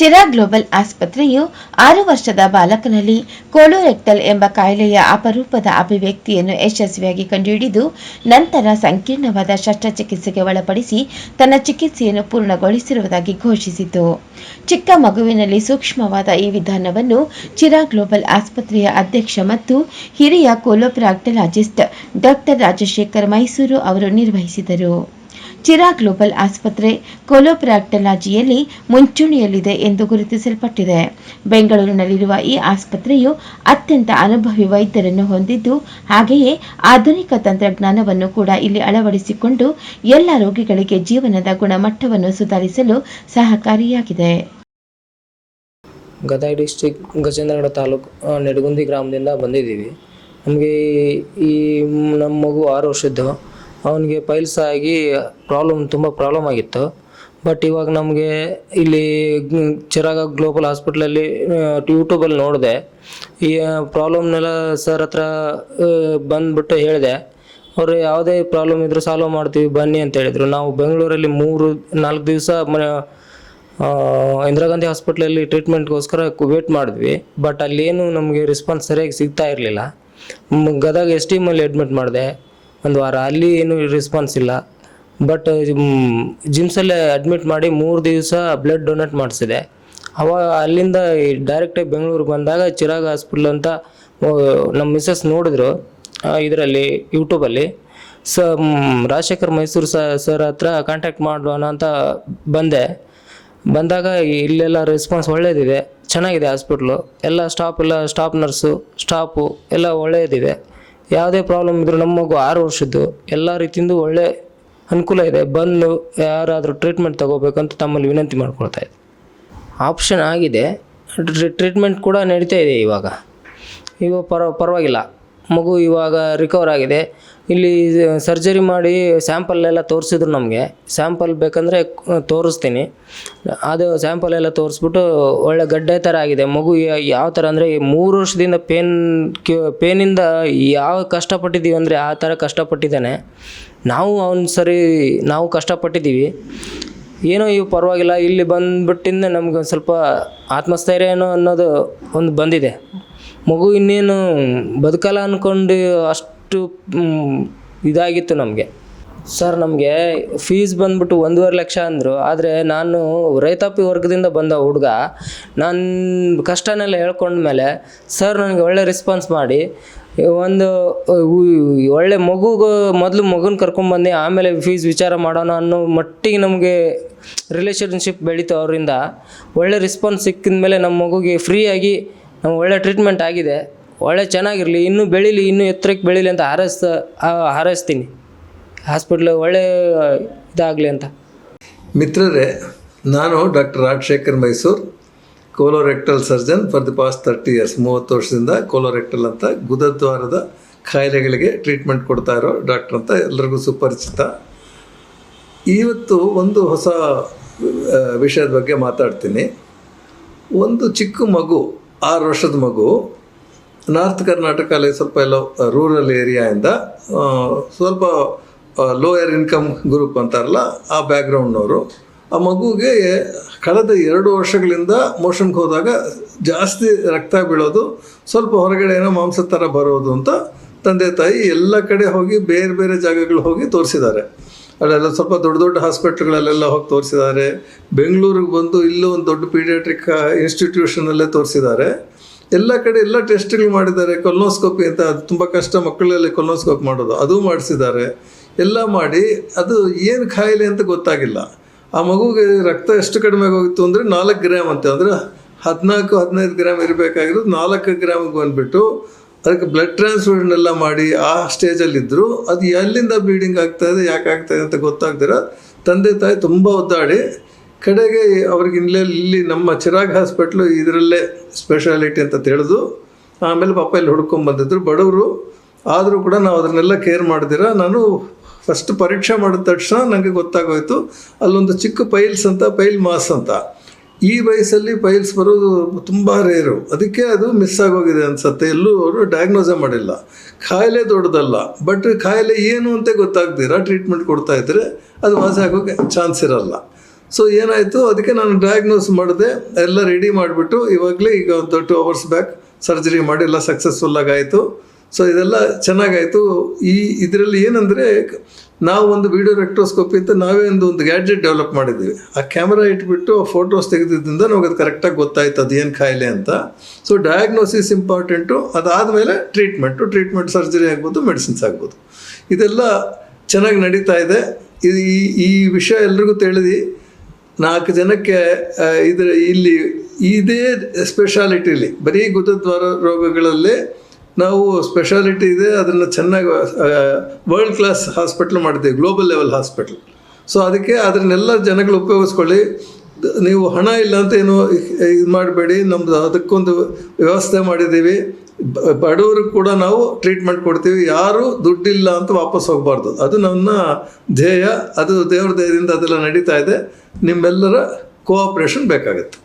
Chirag global ಆಸ್ಪತ್ರೆಯು ಆರು ವರ್ಷದ ಬಾಲಕನಲ್ಲಿ colorectal ಎಂಬ ಕಾಯಿಲೆಯ ಅಪರೂಪದ ಅಭಿವ್ಯಕ್ತಿಯನ್ನು ಯಶಸ್ವಿಯಾಗಿ ಕಂಡುಹಿಡಿದು ನಂತರ ಸಂಕೀರ್ಣವಾದ ಶಸ್ತ್ರಚಿಕಿತ್ಸೆಗೆ ಒಳಪಡಿಸಿ ತನ್ನ ಚಿಕಿತ್ಸೆಯನ್ನು ಪೂರ್ಣಗೊಳಿಸಿರುವುದಾಗಿ ಘೋಷಿಸಿತು. ಚಿಕ್ಕ ಮಗುವಿನಲ್ಲಿ ಸೂಕ್ಷ್ಮವಾದ ಈ ವಿಧಾನವನ್ನು ಚಿರಾ ಗ್ಲೋಬಲ್ ಆಸ್ಪತ್ರೆಯ ಅಧ್ಯಕ್ಷ ಮತ್ತು ಹಿರಿಯ ಕೋಲೋಪ್ರಾಕ್ಟಲಾಜಿಸ್ಟ್ ಡಾಕ್ಟರ್ ರಾಜಶೇಖರ್ ಮೈಸೂರು ಅವರು ನಿರ್ವಹಿಸಿದರು. ಚಿರಾಗ್ ಗ್ಲೋಬಲ್ ಆಸ್ಪತ್ರೆ ಕೊಲೊಪ್ರಾಕ್ಟಲಾಜಿಯಲ್ಲಿ ಮುಂಚೂಣಿಯಲ್ಲಿದೆ ಎಂದು ಗುರುತಿಸಲ್ಪಟ್ಟಿದೆ. ಬೆಂಗಳೂರಿನಲ್ಲಿರುವ ಈ ಆಸ್ಪತ್ರೆಯು ಅತ್ಯಂತ ಅನುಭವಿ ವೈದ್ಯರನ್ನು ಹೊಂದಿದ್ದು, ಹಾಗೆಯೇ ಆಧುನಿಕ ತಂತ್ರಜ್ಞಾನವನ್ನು ಕೂಡ ಇಲ್ಲಿ ಅಳವಡಿಸಿಕೊಂಡು ಎಲ್ಲ ರೋಗಿಗಳಿಗೆ ಜೀವನದ ಗುಣಮಟ್ಟವನ್ನು ಸುಧಾರಿಸಲು ಸಹಕಾರಿಯಾಗಿದೆ. ಗದಗ ಡಿಸ್ಟಿಕ್ ಗಜೇಂದ್ರಗಡ ತಾಲೂಕು ನೆಡಗುಂದಿ ಗ್ರಾಮದಿಂದ ಬಂದಿದ್ದೀವಿ. ನಮಗೆ ಈ, ನಮ್ಮ ಮಗು ಆರು ವರ್ಷದ್ದು. ಅವನಿಗೆ ಪೈಲ್ಸ್ ಆಗಿ ಪ್ರಾಬ್ಲಮ್ ತುಂಬ ಪ್ರಾಬ್ಲಮ್ ಆಗಿತ್ತು. ಬಟ್ ಇವಾಗ ನಮಗೆ ಇಲ್ಲಿ ಚಿರಾಗ ಗ್ಲೋಬಲ್ ಹಾಸ್ಪಿಟ್ಲಲ್ಲಿ ಯೂಟ್ಯೂಬಲ್ಲಿ ನೋಡಿದೆ. ಈ ಪ್ರಾಬ್ಲಮ್ನೆಲ್ಲ ಸರ್ ಹತ್ರ ಬಂದುಬಿಟ್ಟು ಹೇಳಿದೆ. ಅವರು ಯಾವುದೇ ಪ್ರಾಬ್ಲಮ್ ಇದ್ದರೂ ಸಾಲ್ವ್ ಮಾಡ್ತೀವಿ, ಬನ್ನಿ ಅಂತ ಹೇಳಿದರು. ನಾವು ಬೆಂಗಳೂರಲ್ಲಿ ಮೂರು, ನಾಲ್ಕು ದಿವಸ ಇಂದಿರಾ ಗಾಂಧಿ ಹಾಸ್ಪಿಟ್ಲಲ್ಲಿ ಟ್ರೀಟ್ಮೆಂಟ್ಗೋಸ್ಕರ ವೇಟ್ ಮಾಡಿದ್ವಿ. ಬಟ್ ಅಲ್ಲೇನು ನಮಗೆ ರೆಸ್ಪಾನ್ಸ್ ಸರಿಯಾಗಿ ಸಿಗ್ತಾ ಇರಲಿಲ್ಲ. ಗದಗ ಎಸ್ ಟಿ ಎಮ್ಮಲ್ಲಿ ಅಡ್ಮಿಟ್ ಮಾಡಿದೆ. ಒಂದು ವಾರ. ಅಲ್ಲಿ ಏನು ರೆಸ್ಪಾನ್ಸ್ ಇಲ್ಲ. ಬಟ್ ಜಿಮ್ಸಲ್ಲೇ ಅಡ್ಮಿಟ್ ಮಾಡಿ ಮೂರು ದಿವಸ ಬ್ಲಡ್ ಡೊನೇಟ್ ಮಾಡಿಸಿದೆ. ಅವಾಗ ಅಲ್ಲಿಂದ ಡೈರೆಕ್ಟಾಗಿ ಬೆಂಗಳೂರಿಗೆ ಬಂದಾಗ ಚಿರಾಗ್ ಹಾಸ್ಪಿಟ್ಲ್ ಅಂತ ನಮ್ಮ ಮಿಸ್ಸಸ್ ನೋಡಿದ್ರು ಇದರಲ್ಲಿ ಯೂಟ್ಯೂಬಲ್ಲಿ ಸ ರಾಜಶೇಖರ್ ಮೈಸೂರು ಸರ್ ಹತ್ರ ಕಾಂಟ್ಯಾಕ್ಟ್ ಮಾಡೋಣ ಅಂತ ಬಂದೆ. ಬಂದಾಗ ಇಲ್ಲೆಲ್ಲ ರೆಸ್ಪಾನ್ಸ್ ಒಳ್ಳೇದಿದೆ. ಚೆನ್ನಾಗಿದೆ ಹಾಸ್ಪಿಟ್ಲು ಎಲ್ಲ ಸ್ಟಾಪ್ ಎಲ್ಲ ಸ್ಟಾಫ್ ನರ್ಸು ಸ್ಟಾಫು ಎಲ್ಲ ಒಳ್ಳೆಯದಿದೆ ಯಾವುದೇ ಪ್ರಾಬ್ಲಮ್ ಇದ್ರು ನಮ್ಮ ಮಗು ಆರು ವರ್ಷದ್ದು, ಎಲ್ಲ ರೀತಿಯಿಂದ ಒಳ್ಳೆ ಅನುಕೂಲ ಇದೆ. ಬಂದು ಯಾರಾದರೂ ಟ್ರೀಟ್ಮೆಂಟ್ ತಗೋಬೇಕಂತ ತಮ್ಮಲ್ಲಿ ವಿನಂತಿ ಮಾಡ್ಕೊಳ್ತಾ ಇದೆ. ಆಪ್ಷನ್ ಆಗಿದೆ ಟ್ರೀಟ್ಮೆಂಟ್ ಕೂಡ ನಡೀತಾ ಇದೆ ಇವಾಗ. ಇವಾಗ ಪರ, ಪರವಾಗಿಲ್ಲ. ಮಗು ಇವಾಗ ರಿಕವರ್ ಆಗಿದೆ. ಇಲ್ಲಿ ಸರ್ಜರಿ ಮಾಡಿ ಸ್ಯಾಂಪಲ್ ಎಲ್ಲ ತೋರಿಸಿದ್ರು ನಮಗೆ. ಸ್ಯಾಂಪಲ್ ಬೇಕಂದರೆ ತೋರಿಸ್ತೀನಿ. ಅದು ಸ್ಯಾಂಪಲ್ ಎಲ್ಲ ತೋರಿಸ್ಬಿಟ್ಟು ಒಳ್ಳೆ ಗಡ್ಡೆ ಥರ ಆಗಿದೆ. ಮಗು ಯಾವ ಥರ ಅಂದರೆ ಮೂರು ವರ್ಷದಿಂದ ಪೇನ್ ಪೇನಿಂದ ಯಾವ ಕಷ್ಟಪಟ್ಟಿದ್ದೀವಿ ಅಂದರೆ ಆ ಥರ ಕಷ್ಟಪಟ್ಟಿದ್ದಾನೆ. ನಾವು ಅವನು ಸರಿ, ನಾವು ಕಷ್ಟಪಟ್ಟಿದ್ದೀವಿ. ಏನೋ ಇವು ಪರವಾಗಿಲ್ಲ. ಇಲ್ಲಿ ಬಂದ್ಬಿಟ್ಟಿಂದ ನಮ್ಗೆ ಒಂದು ಸ್ವಲ್ಪ ಆತ್ಮಸ್ಥೈರ್ಯ ಏನೋ ಅನ್ನೋದು ಒಂದು ಬಂದಿದೆ. ಮಗು ಇನ್ನೇನು ಬದುಕಲ್ಲ ಅಂದ್ಕೊಂಡು ಅಷ್ಟು ಇದಾಗಿತ್ತು ನಮಗೆ. ಸರ್, ನಮಗೆ ಫೀಸ್ ಬಂದ್ಬಿಟ್ಟು ಒಂದೂವರೆ ಲಕ್ಷ ಅಂದರು. ಆದರೆ ನಾನು ರೈತಾಪಿ ವರ್ಗದಿಂದ ಬಂದ ಹುಡುಗ ನನ್ನ ಕಷ್ಟನೆಲ್ಲ ಹೇಳ್ಕೊಂಡ್ಮೇಲೆ ಸರ್ ನನಗೆ ಒಳ್ಳೆ ರೆಸ್ಪಾನ್ಸ್ ಮಾಡಿ. ಒಂದು ಒಳ್ಳೆ ಮಗುಗೆ, ಮೊದಲು ಮಗುನ ಕರ್ಕೊಂಡ್ಬಂದು ಆಮೇಲೆ ಫೀಸ್ ವಿಚಾರ ಮಾಡೋಣ ಅನ್ನೋ ಮಟ್ಟಿಗೆ ನಮಗೆ ರಿಲೇಷನ್ಶಿಪ್ ಬೆಳೀತು ಅವರಿಂದ. ಒಳ್ಳೆ ರೆಸ್ಪಾನ್ಸ್ ಸಿಕ್ಕಿದ ಮೇಲೆ ನಮ್ಮ ಮಗುಗೆ ಫ್ರೀಯಾಗಿ ನಾವು ಒಳ್ಳೆ ಟ್ರೀಟ್ಮೆಂಟ್ ಆಗಿದೆ. ಒಳ್ಳೆ ಚೆನ್ನಾಗಿರಲಿ, ಇನ್ನೂ ಬೆಳೀಲಿ, ಇನ್ನೂ ಎತ್ತರಕ್ಕೆ ಬೆಳೀಲಿ ಅಂತ ಹಾರೈಸ್ತ ಆ- ಹಾರೈಸ್ತೀನಿ. ಹಾಸ್ಪಿಟ್ಲ್ ಒಳ್ಳೆ, ಇದಾಗಲಿ ಅಂತ. ಮಿತ್ರರೇ, ನಾನು doctor Rajashekar Mysore colorectal surgeon for the past thirty years ಮೂವತ್ತು ವರ್ಷದಿಂದ ಕೋಲೋರೆಕ್ಟಲ್ ಅಂತ ಗುದದ್ವಾರದ ಕಾಯಿಲೆಗಳಿಗೆ ಟ್ರೀಟ್ಮೆಂಟ್ ಕೊಡ್ತಾ ಇರೋ ಡಾಕ್ಟರ್ ಅಂತ ಎಲ್ಲರಿಗೂ ಸುಪರಿಚಿತ. ಇವತ್ತು ಒಂದು ಹೊಸ ವಿಷಯದ ಬಗ್ಗೆ ಮಾತಾಡ್ತೀನಿ. ಒಂದು ಚಿಕ್ಕ ಮಗು ಆರು ವರ್ಷದ ಮಗು, ನಾರ್ತ್ ಕರ್ನಾಟಕದಲ್ಲಿ ಸ್ವಲ್ಪ ಎಲ್ಲ ರೂರಲ್ ಏರಿಯಾಯಿಂದ ಸ್ವಲ್ಪ ಲೋಯರ್ ಇನ್ಕಮ್ ಗ್ರೂಪ್ ಅಂತಾರಲ್ಲ, ಆ ಬ್ಯಾಕ್ಗ್ರೌಂಡ್ನವರು ಆ ಮಗುಗೆ ಕಳೆದ ಎರಡು ವರ್ಷಗಳಿಂದ ಮೋಷನ್ಗೆ ಹೋದಾಗ ಜಾಸ್ತಿ ರಕ್ತ ಬೀಳೋದು, ಸ್ವಲ್ಪ ಹೊರಗಡೆ ಏನೋ ಮಾಂಸ ಥರ ಬರೋದು ಅಂತ ತಂದೆ ತಾಯಿ ಎಲ್ಲ ಕಡೆ ಹೋಗಿ ಬೇರೆ ಬೇರೆ ಜಾಗಗಳು ಹೋಗಿ ತೋರಿಸಿದ್ದಾರೆ. ಅಲ್ಲೆಲ್ಲ ಸ್ವಲ್ಪ ದೊಡ್ಡ ದೊಡ್ಡ ಹಾಸ್ಪಿಟ್ಲ್ಗಳಲ್ಲೆಲ್ಲ ಹೋಗಿ ತೋರಿಸಿದ್ದಾರೆ. ಬೆಂಗಳೂರಿಗೆ ಬಂದು ಇಲ್ಲೂ ಒಂದು ದೊಡ್ಡ ಪೀಡಿಯಾಟ್ರಿಕ್ ಇನ್ಸ್ಟಿಟ್ಯೂಷನಲ್ಲೇ ತೋರಿಸಿದ್ದಾರೆ. ಎಲ್ಲ ಕಡೆ ಎಲ್ಲ ಟೆಸ್ಟ್ಗಳು ಮಾಡಿದ್ದಾರೆ. ಕೊಲ್ನೋಸ್ಕೋಪಿ ಅಂತ ಅದು ತುಂಬ ಕಷ್ಟ ಮಕ್ಕಳಲ್ಲಿ ಕೊಲ್ನೋಸ್ಕೋಪ್ ಮಾಡೋದು. ಅದು ಮಾಡಿಸಿದ್ದಾರೆ. ಎಲ್ಲ ಮಾಡಿ ಅದು ಏನು ಖಾಯಿಲೆ ಅಂತ ಗೊತ್ತಾಗಿಲ್ಲ. ಆ ಮಗುಗೆ ರಕ್ತ ಎಷ್ಟು ಕಡಿಮೆ ಹೋಗಿತ್ತು ಅಂದರೆ ನಾಲ್ಕು ಗ್ರಾಮ್ ಅಂತೆ. ಅಂದರೆ ಹದಿನಾಲ್ಕು, ಹದಿನೈದು ಗ್ರಾಮ್ ಇರಬೇಕಾಗಿರೋದು ನಾಲ್ಕು ಗ್ರಾಮಿಗೆ ಬಂದುಬಿಟ್ಟು ಅದಕ್ಕೆ ಬ್ಲಡ್ ಟ್ರಾನ್ಸ್ಫ್ಯೂಷನ್ ಎಲ್ಲ ಮಾಡಿ ಆ ಸ್ಟೇಜಲ್ಲಿದ್ದರು ಅದು ಎಲ್ಲಿಂದ ಬ್ಲೀಡಿಂಗ್ ಆಗ್ತಾ ಇದೆ, ಯಾಕೆ ಆಗ್ತಾ ಇದೆ ಅಂತ ಗೊತ್ತಾಗ್ದಿರ, ತಂದೆ ತಾಯಿ ತುಂಬ ಒದ್ದಾಡಿ, ಕಡೆಗೆ ಅವ್ರಿಗೆ ಇಲ್ಲೇ ಇಲ್ಲಿ ನಮ್ಮ ಚಿರಾಗ್ ಹಾಸ್ಪಿಟ್ಲು ಇದರಲ್ಲೇ ಸ್ಪೆಷಾಲಿಟಿ ಅಂತ ತಿಳಿದು, ಆಮೇಲೆ ಪಾಪ ಇಲ್ಲಿ ಹುಡ್ಕೊಂಬಂದಿದ್ರು ಬಡವರು, ಆದರೂ ಕೂಡ ನಾವು ಅದನ್ನೆಲ್ಲ ಕೇರ್ ಮಾಡಿದಿರ. ನಾನು ಫಸ್ಟ್ ಪರೀಕ್ಷೆ ಮಾಡಿದ ತಕ್ಷಣ ನನಗೆ ಗೊತ್ತಾಗೋಯ್ತು, ಅಲ್ಲೊಂದು ಚಿಕ್ಕ ಪೈಲ್ಸ್ ಅಂತ ಪೈಲ್ ಮಾಸ್ ಅಂತ. ಈ ವಯಸ್ಸಲ್ಲಿ ಪೈಲ್ಸ್ ಬರೋದು ತುಂಬ ರೇರು ಅದಕ್ಕೆ ಅದು ಮಿಸ್ ಆಗೋಗಿದೆ ಅನಿಸುತ್ತೆ. ಎಲ್ಲೂ ಅವರು ಡಯಾಗ್ನೋಸೇ ಮಾಡಿಲ್ಲ. ಕಾಯಿಲೆ ದೊಡ್ಡದಲ್ಲ. ಬಟ್ ಕಾಯಿಲೆ ಏನು ಅಂತ ಗೊತ್ತಾಗ್ದಿರ? ಟ್ರೀಟ್ಮೆಂಟ್ ಕೊಡ್ತಾ ಇದ್ದರೆ ಅದು ವಾಸಿ ಆಗೋಕ್ಕೆ ಚಾನ್ಸ್ ಇರಲ್ಲ. ಸೊ ಏನಾಯಿತು? ಅದಕ್ಕೆ ನಾನು ಡಯಾಗ್ನೋಸ್ ಮಾಡಿದೆ. ಎಲ್ಲ ರೆಡಿ ಮಾಡಿಬಿಟ್ಟು ಇವಾಗಲೇ ಈಗ ಒಂದು ಟು ಅವರ್ಸ್ ಬ್ಯಾಕ್ ಸರ್ಜರಿ ಮಾಡಿ ಎಲ್ಲ ಸಕ್ಸಸ್ಫುಲ್ಲಾಗಿ ಆಯಿತು. ಸೊ ಇದೆಲ್ಲ ಚೆನ್ನಾಗಾಯಿತು. ಈ ಇದರಲ್ಲಿ ಏನಂದರೆ, ನಾವು ಒಂದು ವಿಡಿಯೋ ರೆಕ್ಟ್ರೋಸ್ಕೋಪಿ ಅಂತ ನಾವೇ ಒಂದು ಒಂದು ಗ್ಯಾಡ್ಜೆಟ್ ಡೆವಲಪ್ ಮಾಡಿದ್ದೀವಿ ಆ ಕ್ಯಾಮ್ರಾ ಇಟ್ಬಿಟ್ಟು ಫೋಟೋಸ್ ತೆಗೆದಿದ್ದರಿಂದ ನಮಗೆ ಅದು ಕರೆಕ್ಟಾಗಿ ಗೊತ್ತಾಯ್ತು ಏನು ಕಾಯಿಲೆ ಅಂತ. ಸೊ ಡಯಾಗ್ನೋಸಿಸ್ ಇಂಪಾರ್ಟೆಂಟು ಅದಾದಮೇಲೆ ಟ್ರೀಟ್ಮೆಂಟು ಟ್ರೀಟ್ಮೆಂಟ್ ಸರ್ಜರಿ ಆಗ್ಬೋದು ಮೆಡಿಸಿನ್ಸ್ ಆಗ್ಬೋದು. ಇದೆಲ್ಲ ಚೆನ್ನಾಗಿ ನಡೀತಾ ಇದೆ. ಇದು ಈ ಈ ವಿಷಯ ಎಲ್ರಿಗೂ ತಿಳಿದು. ನಾಲ್ಕು ಜನಕ್ಕೆ ಇದು ಇಲ್ಲಿ ಇದೇ ಸ್ಪೆಷಾಲಿಟಿಲಿ ಬರೀ ಗುದದ್ವಾರ ರೋಗಗಳಲ್ಲೇ ನಾವು ಸ್ಪೆಷಾಲಿಟಿ ಇದೆ, ಅದನ್ನು ಚೆನ್ನಾಗಿ ವರ್ಲ್ಡ್ ಕ್ಲಾಸ್ ಹಾಸ್ಪಿಟ್ಲ್ ಮಾಡಿದ್ದೀವಿ ಗ್ಲೋಬಲ್ ಲೆವೆಲ್ ಹಾಸ್ಪಿಟ್ಲ್ ಸೊ ಅದಕ್ಕೆ ಅದನ್ನೆಲ್ಲ ಜನಗಳು ಉಪಯೋಗಿಸ್ಕೊಳ್ಳಿ. ನೀವು ಹಣ ಇಲ್ಲ ಅಂತ ಏನು ಇದು ಮಾಡಬೇಡಿ ನಮ್ಮದು ಅದಕ್ಕೊಂದು ವ್ಯವಸ್ಥೆ ಮಾಡಿದ್ದೀವಿ. ಬಡವರಿಗೆ ಕೂಡ ನಾವು ಟ್ರೀಟ್ಮೆಂಟ್ ಕೊಡ್ತೀವಿ. ಯಾರು ದುಡ್ಡಿಲ್ಲ ಅಂತ ವಾಪಸ್ ಹೋಗಬಾರ್ದು. ಅದು ನನ್ನ ಧ್ಯೇಯ, ಅದು ದೇವ್ರ ದಯದಿಂದ ಅದೆಲ್ಲ ನಡೀತಾ ಇದೆ. ನಿಮ್ಮೆಲ್ಲರ ಕೋಆಪ್ರೇಷನ್ ಬೇಕಾಗುತ್ತೆ.